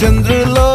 చంద్రులో